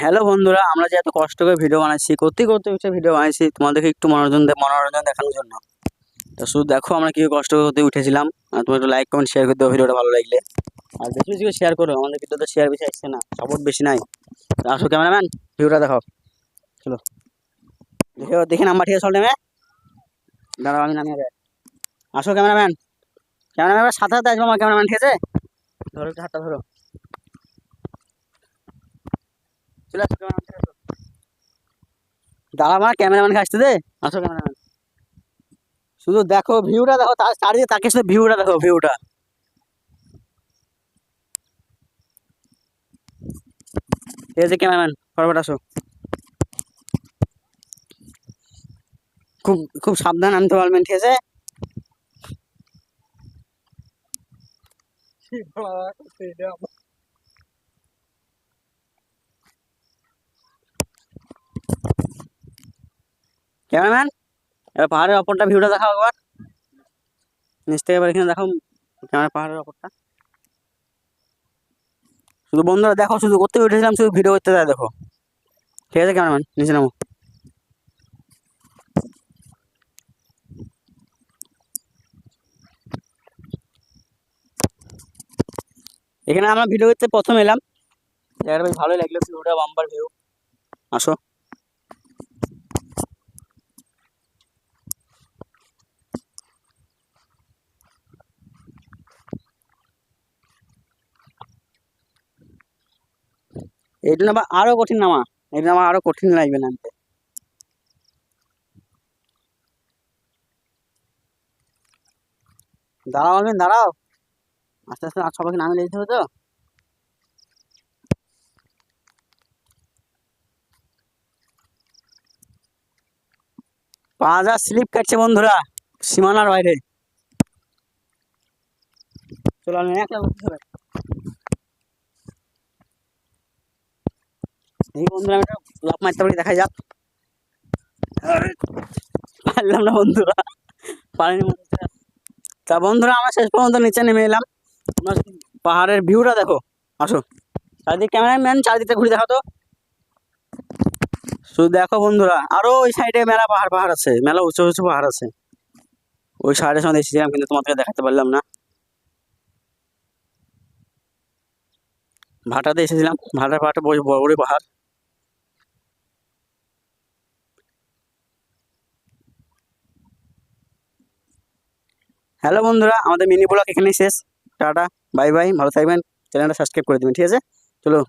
Hello বন্ধুরা, আমরা যে এত কষ্ট করে ভিডিও বানাচ্ছি করতে করতে একটা ভিডিও বানাইছি তোমাদেরকে একটু মনোরঞ্জন মনোরঞ্জন দেখানোর জন্য। তো শুধু দেখো আমরা কি কষ্ট করতে উঠেছিলাম, আর তোমরা একটু লাইক কমেন্ট শেয়ার করে দেবো ভিডিওটা ভালো লাগলে। আর বেশি বেশি শেয়ার করো, আমাদের ভিডিও তো শেয়ার বেশি আসছে না সাপোর্ট বেশি নাই। আসো ক্যামেরাম্যান ভিডিওটা দেখো। চলো। দেখে দেখে নাম্বার ঠিক আছে নেমে দাঁড়াও, আমি নামিয়ে দেয়। আসো ক্যামেরাম্যান ক্যামেরাম্যান সাথে সাথে আসব আমার ক্যামেরাম্যান ঠিক আছে? ধরো হাতটা ধরো। চলে আসো, ক্যামেরাম্যান দাঁড়া আসতে দে। আসো, ক্যামেরাম্যান। শুধু দেখো ভিউটা দেখো চারিদিকে তাকে শুধু ভিউটা দেখো, ভিউটা। ঠিক আছে ক্যামেরাম্যান, ফটাফট আসো। খুব খুব সাবধান আনতে পারবেন, ঠিক আছে? ক্যামেরাম্যান, এবার পাহাড়ের অপরটা ভিউটা দেখাও একবার। নিচ থেকে এবার এখানে দেখাও ক্যামেরা পাহাড়ের অপরটা শুধু বন্ধুরা দেখো, শুধু করতে উঠেছিলাম, শুধু ভিডিও করতে দেয় দেখো। ঠিক আছে ক্যামেরাম্যান, নিচে নামো। এখানে আমরা ভিডিও করতে প্রথম এলাম। জায়গাটা বেশ ভালোই লাগল, ভিউটা বাম্পার ভিউ। আসো। এইটা নামা আরও কঠিন নামা। এটা নামা আরও কঠিন লাগবে নামতে। দাঁড়াও আমি, দাঁড়াও। আস্তে আস্তে আর সবাইকে নামে যেতে হবে তো। পা স্লিপ কাটছে বন্ধুরা, সীমানার বাইরে। চলো আমি একটা করতে হবে এই যাক। পারলাম না বন্ধুরা তা বন্ধুরা, আমরা শেষ পর্যন্ত নিচে নেমে এলাম। পাহাড়ের ভিউটা দেখো? আসো। চারিদিক ক্যামেরাম্যান চারিদিকটা ঘুরে দেখো তো। শুধু দেখো বন্ধুরা, আরও ওই সাইডে মেলা পাহাড় পাহাড় আছে। মেলা উঁচু উঁচু পাহাড় আছে। ওই সাইডের সঙ্গে এসেছিলাম, কিন্তু তোমাদেরকে দেখাতে পারলাম না। ভাটাতে এসেছিলাম। ভাটার পাহাড়টা বড় বড় পাহাড়। হ্যালো বন্ধুরা, আমাদের মিনি ব্লগ এখানেই শেষ। টাটা, বাই বাই, ভালো থাকবেন। চ্যানেলটা সাবস্ক্রাইব করে দেবেন, ঠিক আছে? চলো।